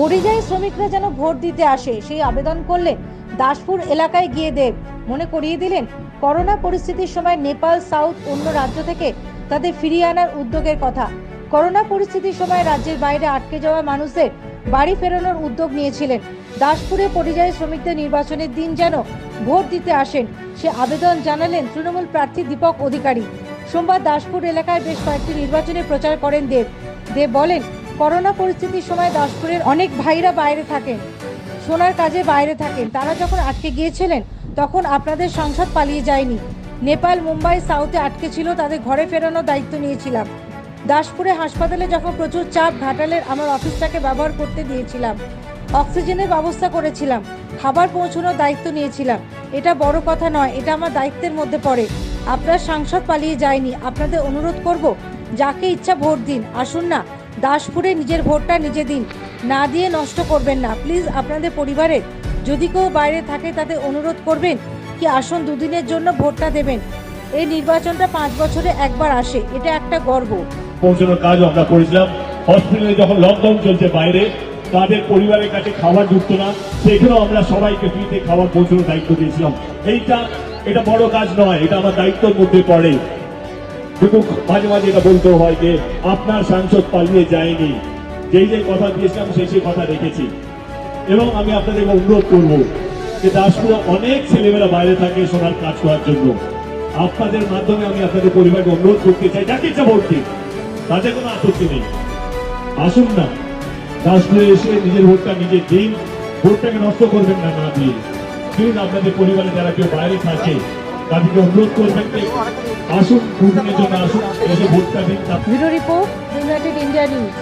পরিযায়ী শ্রমিকরা যেন ভোট দিতে আসে, সেই আবেদন করলেন দাসপুর এলাকায় গিয়ে দেব। মনে করিয়ে দিলেন, করোনা পরিস্থিতির সময় নেপাল, সাউথ অন্য রাজ্য থেকে তাদের ফিরিয়ে আনার উদ্যোগের কথা। করোনা পরিস্থিতির সময় রাজ্যের বাইরে আটকে যাওয়া মানুষদের বাড়ি ফেরানোর উদ্যোগ নিয়েছিলেন। দাসপুরে পরিযায়ী শ্রমিকদের নির্বাচনের দিন যেন ভোট দিতে আসেন, সে আবেদন জানালেন তৃণমূল প্রার্থী দীপক অধিকারী। সোমবার দাসপুর এলাকায় বেশ কয়েকটি নির্বাচনে প্রচার করেন দেব। দেব বলেন করোনা পরিস্থিতির সময় দাসপুরের অনেক ভাইরা বাইরে থাকেন, সোনার কাজে বাইরে থাকেন। তারা যখন আটকে গিয়েছিলেন, তখন আপনাদের সংসদ পালিয়ে যায়নি। নেপাল, মুম্বাই, সাউথে আটকে ছিল, তাদের ঘরে ফেরানোর দায়িত্ব নিয়েছিলাম। দাসপুরে হাসপাতালে যখন প্রচুর চাপ ঘাটালের, আমার অফিসটাকে ব্যবহার করতে দিয়েছিলাম। অক্সিজেনের ব্যবস্থা করেছিলাম, খাবার পৌঁছানোর দায়িত্ব নিয়েছিলাম। এটা বড় কথা নয়, এটা আমার দায়িত্বের মধ্যে পড়ে। আপনার সাংসদ পালিয়ে যায়নি, আপনাদের অনুরোধ করব, যাকে ইচ্ছা ভোট দিন, আসুন না। দাসপুরে নিজের ভোটটা নিজে দিন। না দিয়ে নষ্ট করবেন না। প্লিজ আপনাদের পরিবারের যদি কেউ বাইরে থাকে তাদের অনুরোধ করবেন কি আসুন দুদিনের জন্য ভোটটা দেবেন। এই নির্বাচনটা পাঁচ বছরে একবার আসে। এটা একটা গর্ব। পৌঁছানোর কাজ আমরা করেছিলাম। হসপিটালে যখন লকডাউন চলছে বাইরে, তাদের পরিবারের কাছে খাবার ঢুকতো না, সেখানেও আমরা সবাইকে ফ্রিতে খাবার পৌঁছানোর দায়িত্ব দিয়েছিলাম। এইটা, এটা বড় কাজ নয়, এটা আমার দায়িত্বের মধ্যে পড়ে। কিন্তু মাঝে মাঝে এটা বলতে হয় যে আপনার সাংসদ পালিয়ে যায়নি। যেই যে কথা দিয়েছিলাম, সেই সেই কথা রেখেছি। এবং আমি আপনাদের অনুরোধ করব যে দাসপুরে অনেক ছেলেমেয়েরা বাইরে থাকে সোনার কাজ করার জন্য। আপনাদের মাধ্যমে আমি আপনাদের পরিবারকে অনুরোধ করতে চাই, যাকে ইচ্ছা ভোট দিন। তাতে কোনো আপত্তি নেই। আসুন না। দাসপুরে এসে নিজের ভোটটা নিজে দিন। ভোটটাকে নষ্ট করবেন না না দিয়ে। দিন আপনাদের পরিবারে যারা কেউ বাইরে থাকে তাদেরকে অনুরোধ করে থাকবে আসুন এসে ভোটটা দিন। Video report United India news.